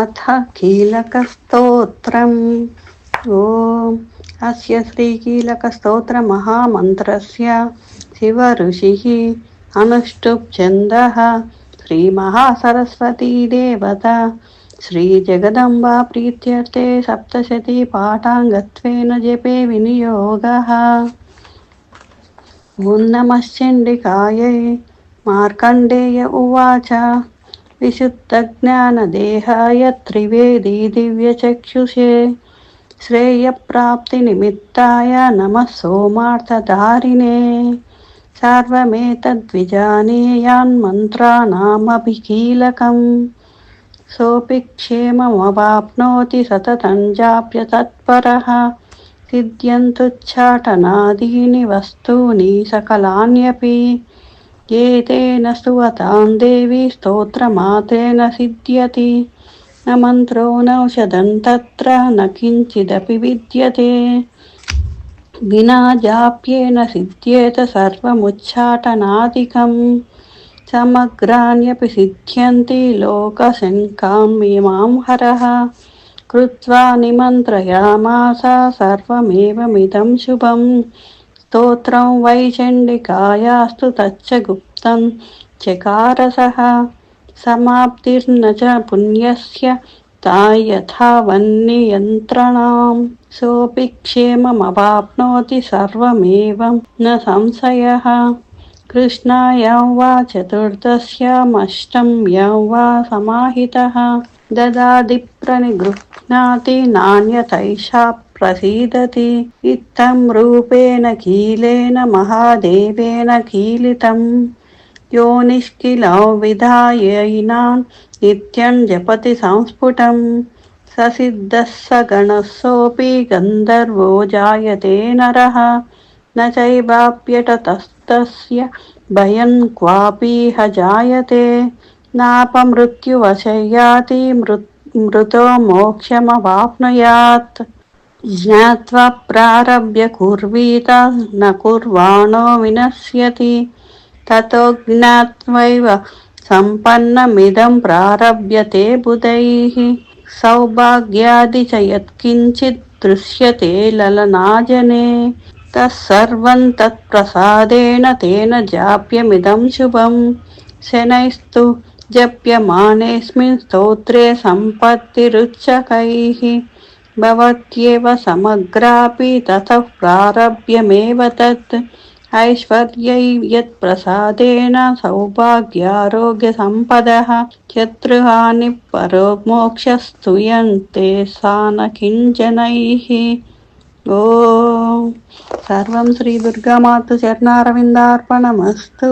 अथ कीलकस्तोत्रम् ॐ अस्य श्रीकीलकस्तोत्रमहामन्त्रस्य शिवऋषिः अनुष्टुप् छन्दः श्रीमहासरस्वती देवता श्रीजगदम्बा प्रीत्यर्थे सप्तशती पाठाङ्गत्वेन जपे विनियोगः ॐ नमश्चण्डिकायै मार्कण्डेय उवाच विशुद्धज्ञानदेहाय त्रिवेदी दिव्यचक्षुषे श्रेयप्राप्तिनिमित्ताय नमः सोमार्थधारिणे सर्वमेतद्विजानीयान्मन्त्राणामभिकीलकम् सोऽपि क्षेममवाप्नोति सततं जाप्य तत्परः सिद्ध्यन्तुच्चाटनादीनि वस्तूनि सकलान्यपि ఏతేన స్తువతాం దేవి స్తోత్రమాతేన సిద్ధ్యతి న మంత్రో నౌషధం తత్ర నకించిదపి విద్యతే వినా జాప్యేన సిద్ధ్యేత సర్వముచ్చాటనాదికం సమగ్రాణ్యపి సిద్ధ్యంతి లోకశంకాం ఇమాం హరః కృత్వా నిమంత్రయామాస సర్వమేవమిదం శుభం शुभम् स्तोत्रं वैचण्डिकायास्तु तच्च गुप्तं चकारसः समाप्तिर्न च पुण्यस्य ता यथा वह्नियन्त्रणां सोऽपि क्षेममवाप्नोति सर्वमेवं न संशयः कृष्णायां वा चतुर्दश्यामष्टम्यां वा समाहितः ददादिप्रनिगृह्णाति नान्यतैषा प्रसीदति। इत्थं रूपेण कीलेन महादेवेन कीलितं यो निष्किलो विधायैनां नित्यं जपति संस्फुटं। स सिद्धः स गणः गन्धर्वो जायते नरः। न चैवाप्यटतस्तस्य भयं क्वापीह जायते नापमृत्युवशयाति मृत् मृतो मोक्षमवाप्नुयात्। ज्ञात्वा प्रारभ्य कुर्वीत न कुर्वाणो विनश्यति ततो ज्ञात्वैव सम्पन्नमिदं प्रारभ्यते बुधैः सौभाग्यादि च यत्किञ्चित् दृश्यते ललनाजने तत्सर्वं तत्प्रसादेन तेन जाप्यमिदं शुभं शनैस्तु जप्यमानेऽस्मिन् स्तोत्रे सम्पत्तिरुच्चकैः भवत्येव समग्रापि ततः प्रारभ्यमेव तत् ऐश्वर्यै यत्प्रसादेन सौभाग्यारोग्यसम्पदः शत्रुहानिः परो मोक्षस्तुयन्ते सा न किञ्जनैः ॐ सर्वं श्रीदुर्गामातु चरणारविन्दार्पणमस्तु